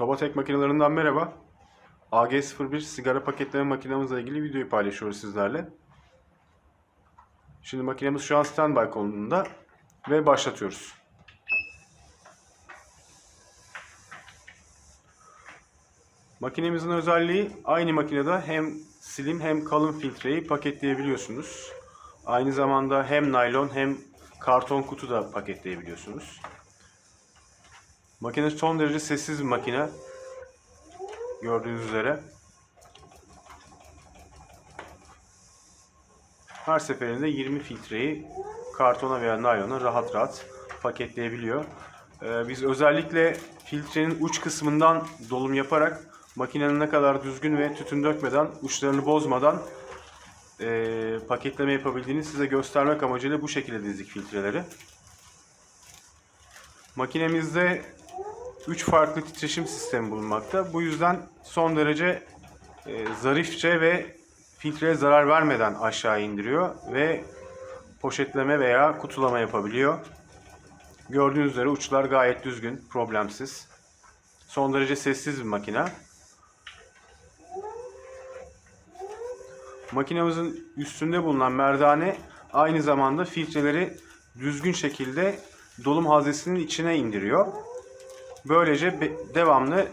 Tobatek makinelerinden merhaba. AG01 sigara paketleme makinemizle ilgili videoyu paylaşıyoruz sizlerle. Şimdi makinemiz şu an standby konumunda ve başlatıyoruz. Makinemizin özelliği aynı makinede hem slim hem kalın filtreyi paketleyebiliyorsunuz. Aynı zamanda hem naylon hem karton kutu da paketleyebiliyorsunuz. Makine son derece sessiz bir makine. Gördüğünüz üzere. Her seferinde 20 filtreyi kartona veya naylona rahat rahat paketleyebiliyor. Ee, biz özellikle filtrenin uç kısmından dolum yaparak makinenin ne kadar düzgün ve tütün dökmeden, uçlarını bozmadan e, paketleme yapabildiğini size göstermek amacıyla bu şekilde dizdik filtreleri. Makinemizde 3 farklı titreşim sistemi bulunmakta. Bu yüzden son derece e, zarifçe ve filtreye zarar vermeden aşağı indiriyor ve poşetleme veya kutulama yapabiliyor. Gördüğünüz üzere uçlar gayet düzgün, problemsiz. Son derece sessiz bir makine. Makinemizin üstünde bulunan merdane aynı zamanda filtreleri düzgün şekilde dolum haznesinin içine indiriyor. Böylece devamlı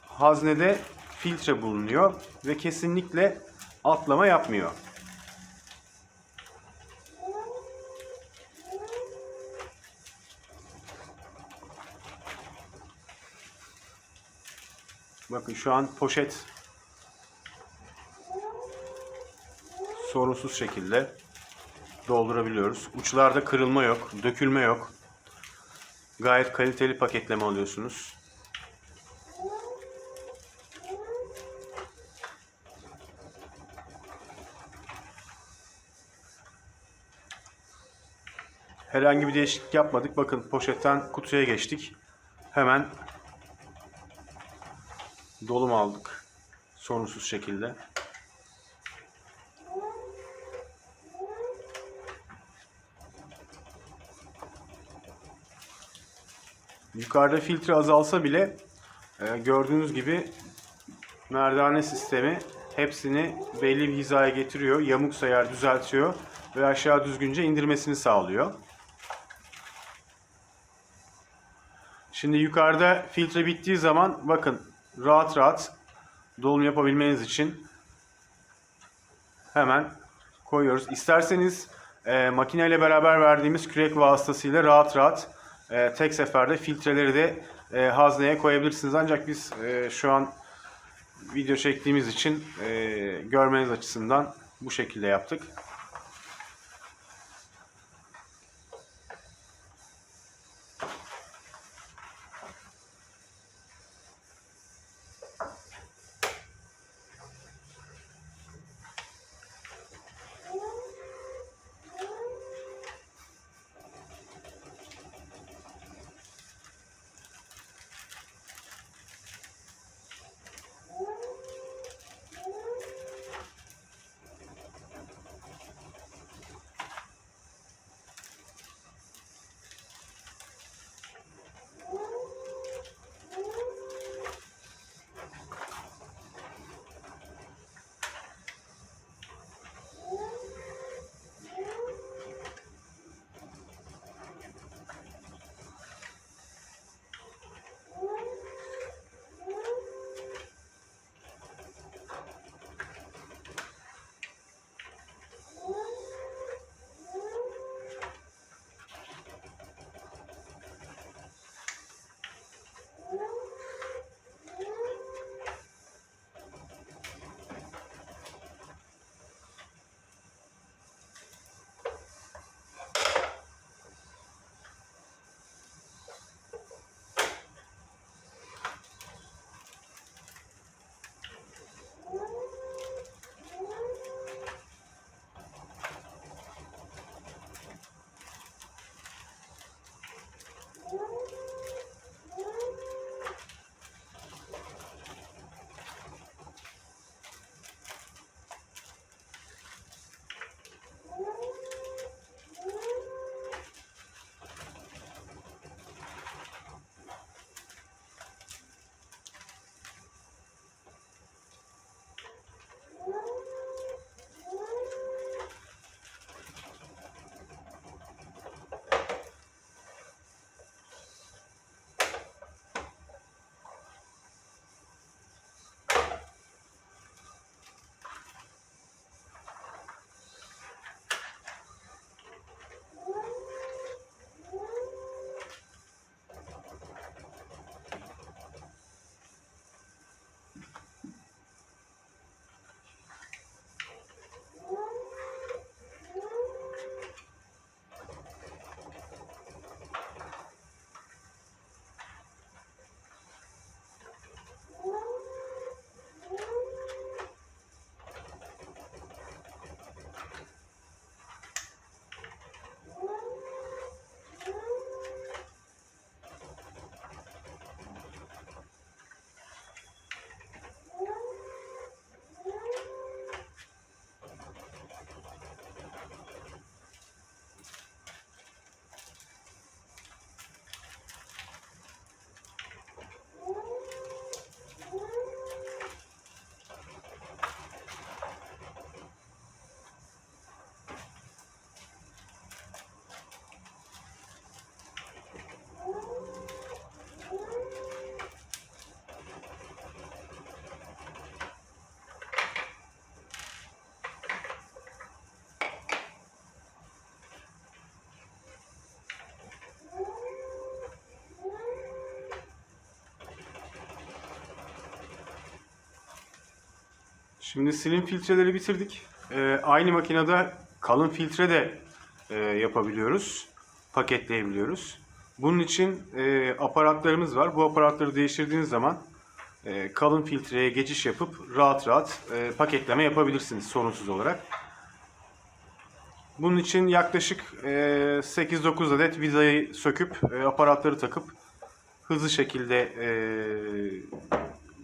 haznede filtre bulunuyor ve kesinlikle atlama yapmıyor. Bakın şu an poşet sorunsuz şekilde doldurabiliyoruz. Uçlarda kırılma yok, dökülme yok. Gayet kaliteli paketleme alıyorsunuz. Herhangi bir değişiklik yapmadık. Bakın poşetten kutuya geçtik. Hemen dolum aldık. Sorunsuz şekilde. Yukarıda filtre azalsa bile e, gördüğünüz gibi merdane sistemi hepsini belli bir hizaya getiriyor. Yamuksa yer düzeltiyor ve aşağı düzgünce indirmesini sağlıyor. Şimdi yukarıda filtre bittiği zaman bakın rahat rahat dolum yapabilmeniz için hemen koyuyoruz. İsterseniz e, makineyle beraber verdiğimiz kürek vasıtasıyla rahat rahat e, tek seferde filtreleri de e, hazneye koyabilirsiniz. Ancak biz e, şu an video çektiğimiz için e, görmeniz açısından bu şekilde yaptık. Şimdi slim filtreleri bitirdik. Ee, aynı makinede kalın filtre de e, yapabiliyoruz. Paketleyebiliyoruz. Bunun için e, aparatlarımız var. Bu aparatları değiştirdiğiniz zaman e, kalın filtreye geçiş yapıp rahat rahat e, paketleme yapabilirsiniz sorunsuz olarak. Bunun için yaklaşık e, 8-9 adet vidayı söküp e, aparatları takıp hızlı şekilde e,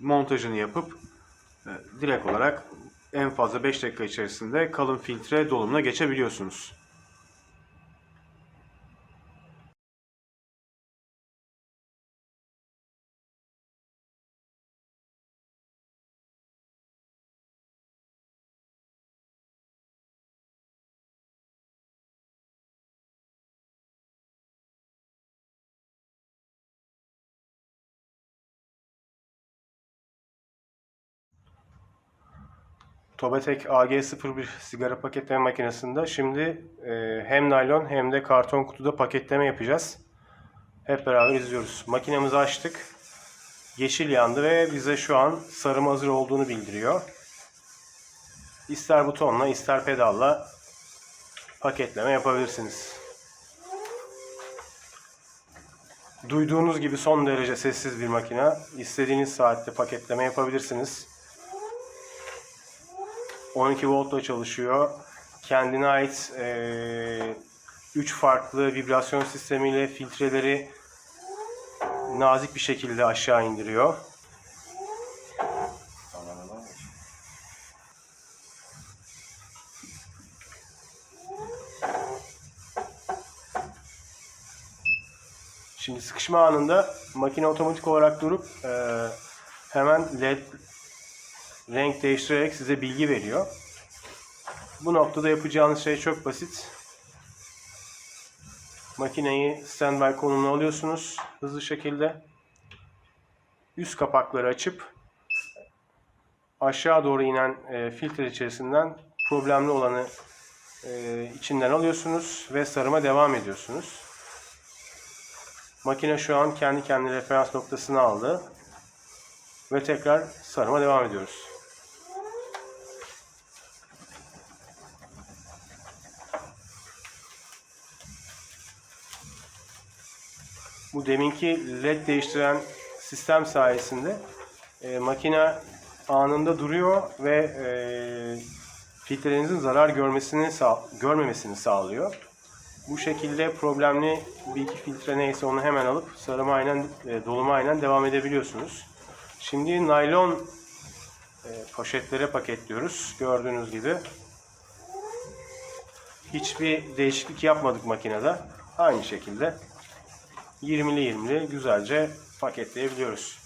montajını yapıp direkt olarak en fazla 5 dakika içerisinde kalın filtre dolumuna geçebiliyorsunuz. Tobatek AG01 sigara paketleme makinesinde şimdi e, hem naylon hem de karton kutuda paketleme yapacağız. Hep beraber izliyoruz. Makinemizi açtık. Yeşil yandı ve bize şu an sarım hazır olduğunu bildiriyor. İster butonla ister pedalla paketleme yapabilirsiniz. Duyduğunuz gibi son derece sessiz bir makine. İstediğiniz saatte paketleme yapabilirsiniz. 12 voltla çalışıyor. Kendine ait 3 farklı vibrasyon sistemiyle filtreleri nazik bir şekilde aşağı indiriyor. Şimdi sıkışma anında makine otomatik olarak durup e, hemen led renk değiştirerek size bilgi veriyor. Bu noktada yapacağınız şey çok basit. Makineyi standby konumuna alıyorsunuz hızlı şekilde. Üst kapakları açıp aşağı doğru inen e, filtre içerisinden problemli olanı e, içinden alıyorsunuz ve sarıma devam ediyorsunuz. Makine şu an kendi kendine referans noktasını aldı ve tekrar sarıma devam ediyoruz. Bu deminki led değiştiren sistem sayesinde e, makine anında duruyor ve e, filtrelerinizin zarar görmesini sağ, görmemesini sağlıyor. Bu şekilde problemli bir iki filtre neyse onu hemen alıp sarıma aynen, e, doluma aynen devam edebiliyorsunuz. Şimdi naylon e, poşetlere paketliyoruz. Gördüğünüz gibi. Hiçbir değişiklik yapmadık makinede. Aynı şekilde 20'li 20'li güzelce paketleyebiliyoruz.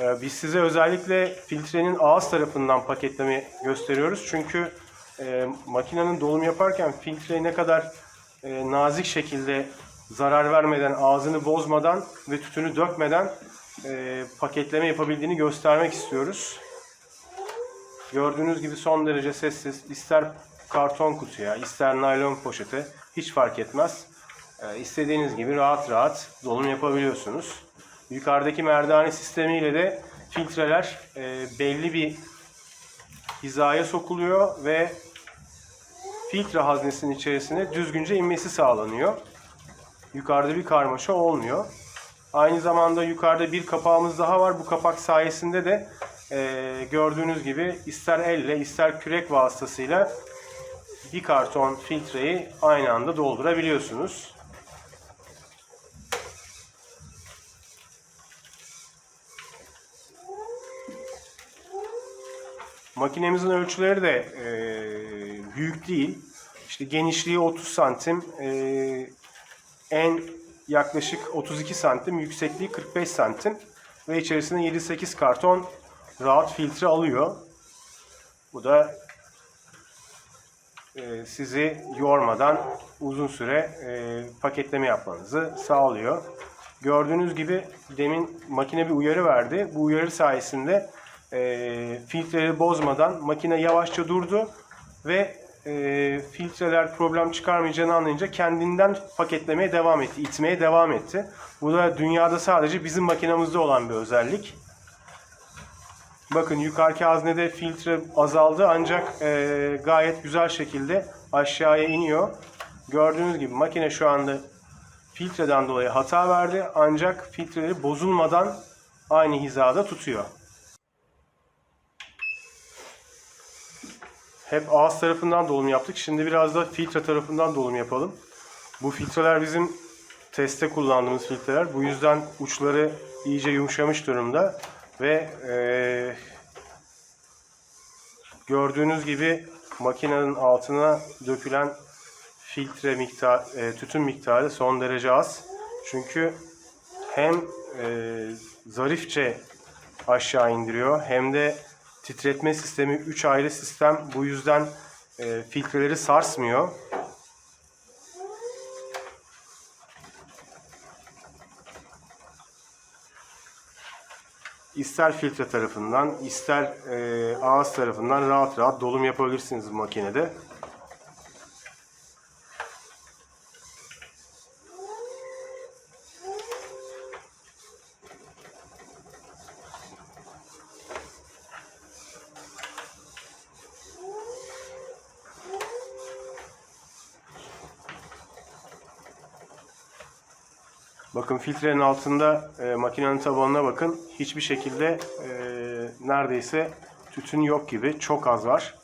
Ee, biz size özellikle filtrenin ağız tarafından paketleme gösteriyoruz. Çünkü e, makinenin dolum yaparken filtreyi ne kadar e, nazik şekilde zarar vermeden, ağzını bozmadan ve tütünü dökmeden e, paketleme yapabildiğini göstermek istiyoruz. Gördüğünüz gibi son derece sessiz. İster karton kutuya, ister naylon poşete hiç fark etmez. E, istediğiniz gibi rahat rahat dolum yapabiliyorsunuz. Yukarıdaki merdane sistemiyle de filtreler e, belli bir hizaya sokuluyor ve filtre haznesinin içerisine düzgünce inmesi sağlanıyor. Yukarıda bir karmaşa olmuyor. Aynı zamanda yukarıda bir kapağımız daha var. Bu kapak sayesinde de e, gördüğünüz gibi ister elle ister kürek vasıtasıyla bir karton filtreyi aynı anda doldurabiliyorsunuz. Makinemizin ölçüleri de e, büyük değil. İşte genişliği 30 santim, e, en yaklaşık 32 santim, yüksekliği 45 santim ve içerisinde 7-8 karton rahat filtre alıyor. Bu da e, sizi yormadan uzun süre e, paketleme yapmanızı sağlıyor. Gördüğünüz gibi demin makine bir uyarı verdi. Bu uyarı sayesinde e, filtreleri bozmadan makine yavaşça durdu ve e, filtreler problem çıkarmayacağını anlayınca kendinden paketlemeye devam etti, itmeye devam etti. Bu da dünyada sadece bizim makinamızda olan bir özellik. Bakın yukarıki haznede filtre azaldı ancak e, gayet güzel şekilde aşağıya iniyor. Gördüğünüz gibi makine şu anda filtreden dolayı hata verdi ancak filtreleri bozulmadan aynı hizada tutuyor. Hep ağız tarafından dolum yaptık. Şimdi biraz da filtre tarafından dolum yapalım. Bu filtreler bizim teste kullandığımız filtreler. Bu yüzden uçları iyice yumuşamış durumda. Ve eee, gördüğünüz gibi makinenin altına dökülen filtre miktar, e, tütün miktarı son derece az. Çünkü hem e, zarifçe aşağı indiriyor hem de titretme sistemi 3 ayrı sistem. Bu yüzden e, filtreleri sarsmıyor. İster filtre tarafından, ister e, ağız tarafından rahat rahat dolum yapabilirsiniz bu makinede. Bakın filtrenin altında e, makinenin tabanına bakın. Hiçbir şekilde e, neredeyse tütün yok gibi. Çok az var.